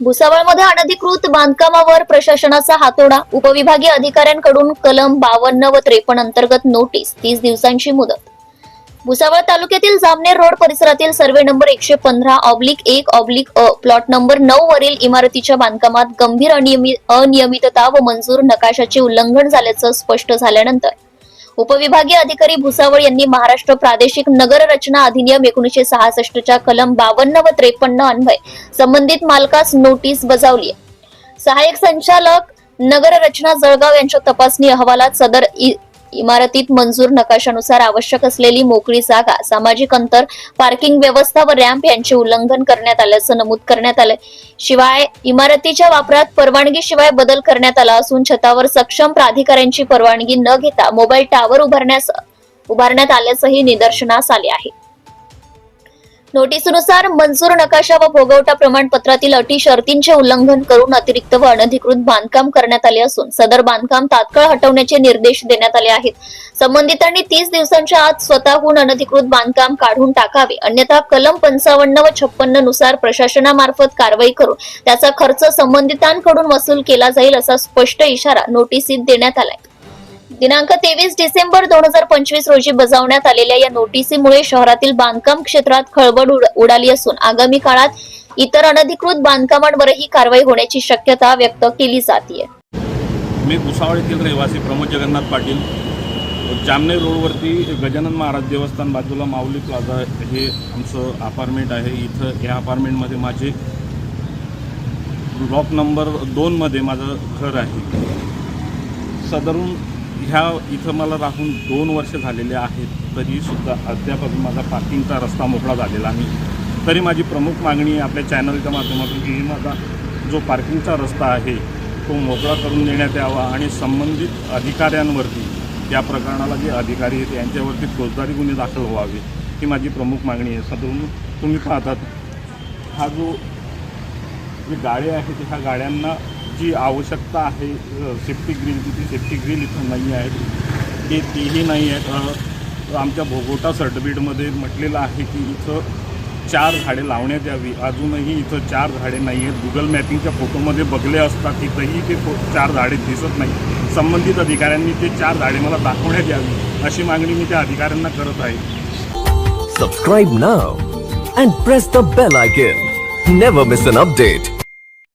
भुसावळमध्ये अनधिकृत बांधकामावर प्रशासनाचा हातोडा. उपविभागीय अधिकाऱ्यांकडून कलम बावन्न व त्रेपन्न अंतर्गत नोटीस. तीस दिवसांची मुदत. भुसावळ तालुक्यातील जामनेर रोड परिसरातील सर्वे नंबर एकशे पंधरा ऑब्लिक एक ऑब्लिक अ प्लॉट नंबर नऊ वरील इमारतीच्या बांधकामात गंभीर अनियमित अनियमितता व मंजूर नकाशाचे उल्लंघन झाल्याचं स्पष्ट झाल्यानंतर उपविभागीय अधिकारी भुसावळ यांनी महाराष्ट्र प्रादेशिक नगर रचना अधिनियम एकोणीशे सहासष्टच्या कलम बावन्न व त्रेपन्न अन्वय संबंधित मालकास नोटीस बजावली सहाय्यक संचालक नगर रचना जळगाव यांच्या तपासणी अहवालात सदर इमारतीत मंजूर नकाशानुसार आवश्यक असलेली मोकळी जागा सामाजिक अंतर पार्किंग व्यवस्था व रॅम्प यांचे उल्लंघन करण्यात आल्याचं नमूद करण्यात आलंय. शिवाय इमारतीच्या वापरात परवानगी शिवाय बदल करण्यात आला असून छतावर सक्षम प्राधिकाऱ्यांची परवानगी न घेता मोबाईल टावर उभारण्यास उभारण्यात आल्याचंही निदर्शनास आले आहे. नोटीसनुसार मंजूर नकाशा व भोगवटा प्रमाणपत्रातील अटी शर्तींचे उल्लंघन करून अतिरिक्त व अनधिकृत बांधकाम करण्यात आले असून सदर बांधकाम तात्काळ हटवण्याचे निर्देश देण्यात आले आहेत. संबंधितांनी तीस दिवसांच्या आत स्वतःहून अनधिकृत बांधकाम काढून टाकावे. अन्यथा कलम पंचावन्न व छप्पन्ननुसार प्रशासनामार्फत कारवाई करून त्याचा खर्च संबंधितांकडून वसूल केला जाईल असा स्पष्ट इशारा नोटीसीत देण्यात आलाय. दिनांक तेवीस डिसेंबर दोन हजार पंचवीस रोजी बजावण्यात आलेल्या या नोटिसीमुळे शहरातील बांधकाम क्षेत्रात खळबळ उड- उडाली असून आगामी काळात इतर अनधिकृत बांधकामांवरही कारवाई होण्याची शक्यता व्यक्त केली जाते मी भुसावळ येथील रहिवासी प्रमोद जगन्नाथ पाटील. जामनेर रोडवरती गजानन महाराज देवस्थान बाजूला माऊली प्लाझा हे आमचं अपार्टमेंट आहे. इथं या अपार्टमेंटमध्ये माझे ब्लॉक नंबर दोनमध्ये माझं घर आहे. सदरून ह्या इथं मला राहून दोन वर्ष झालेले आहेत तरीसुद्धा अद्याप अजून माझा पार्किंगचा रस्ता मोकळा झालेला नाही. तरी माझी प्रमुख मागणी आहे आपल्या चॅनलच्या माध्यमातून की माझा जो पार्किंगचा रस्ता आहे तो मोकळा करून देण्यात यावा आणि संबंधित अधिकाऱ्यांवरती या प्रकरणाला जे अधिकारी आहेत यांच्यावरती फौजदारी गुन्हे दाखल व्हावे ही माझी प्रमुख मागणी आहे. सदरून तुम्ही पाहतात हा जो जी गाड्या आहेत ह्या गाड्यांना जी आवश्यकता आहे सेफ्टी ग्रिलची ती सेफ्टी ग्रिल इथं नाही आहेत. ते तेही नाही आहेत. आमच्या भोगोटा सर्टिफिकेटमध्ये म्हटलेलं आहे की इथं चार झाडे लावण्यात यावी. अजूनही इथं चार झाडे नाही आहेत. गुगल मॅपिंगच्या फोटोमध्ये बघले असता तिथंही ते फो चार झाडे दिसत नाही. संबंधित अधिकाऱ्यांनी ते चार झाडे मला दाखवण्यात यावी अशी मागणी मी त्या अधिकाऱ्यांना करत आहे. Subscribe now and press the bell icon never miss an update